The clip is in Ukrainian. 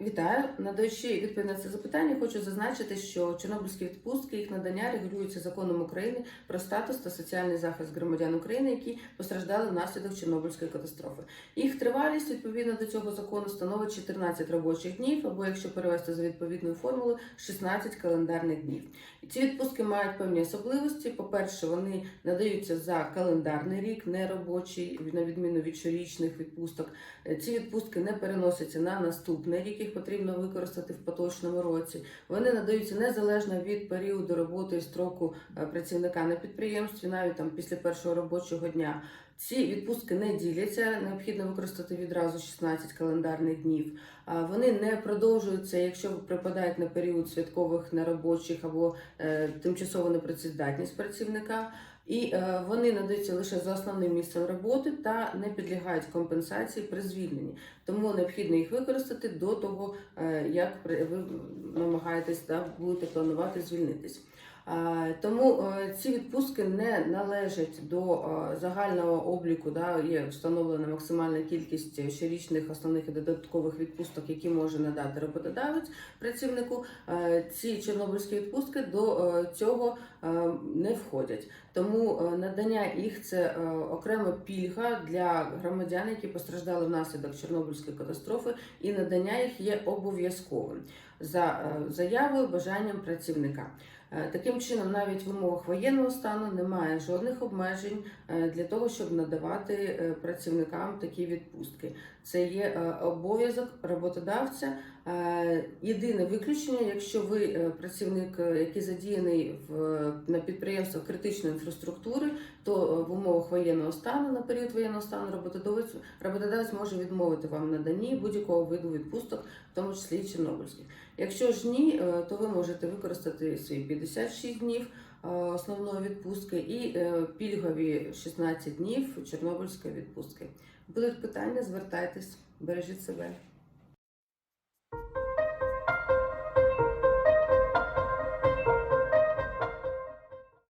Вітаю, надаючи відповідь на це запитання, хочу зазначити, що чорнобильські відпустки їх надання регулюються законом України про статус та соціальний захист громадян України, які постраждали внаслідок Чорнобильської катастрофи. Їх тривалість відповідно до цього закону становить 14 робочих днів, або якщо перевести за відповідною формулою, 16 календарних днів. І ці відпустки мають певні особливості. По-перше, вони надаються за календарний рік, не робочий, на відміну від щорічних відпусток. Ці відпустки не переносяться на наступний рік, їх потрібно використати в поточному році. Вони надаються незалежно від періоду роботи і строку е, працівника на підприємстві, навіть там після першого робочого дня. Ці відпустки не діляться, необхідно використати відразу 16 календарних днів. Вони не продовжуються, якщо припадають на період святкових неробочих або е, тимчасово непрацездатність працівника. І е, вони надаються лише за основним місцем роботи та не підлягають компенсації при звільненні. Тому необхідно їх використати до того, е, як ви намагаєтесь та будете планувати звільнитись. Е, Тому е, ці відпустки не належать до е, загального обліку. Да, є встановлена максимальна кількість щорічних основних і додаткових відпусток, які може надати роботодавець працівнику. Ці чорнобильські відпустки до цього не входять. Тому надання їх це окрема пільга для громадян, які постраждали внаслідок Чорнобильської катастрофи, і надання їх є обов'язковим за заявою, бажанням працівника. Е, Таким чином, навіть в умовах воєнного стану немає жодних обмежень е, для того, щоб надавати е, працівникам такі відпустки. Це є обов'язок роботодавця. Е, Єдине виключення, якщо ви е, працівник, е, який задіяний в на підприємствах критичної інфраструктури, то е, в умовах воєнного стану на період воєнного стану роботодавець роботодавець може відмовити вам в наданні будь-якого виду відпусток, в тому числі чорнобильських. Якщо ж ні, е, то ви можете використати свої 56 днів е, основної відпустки і е, пільгові 16 днів чорнобильської відпустки. Будуть питання, звертайтесь, бережіть себе.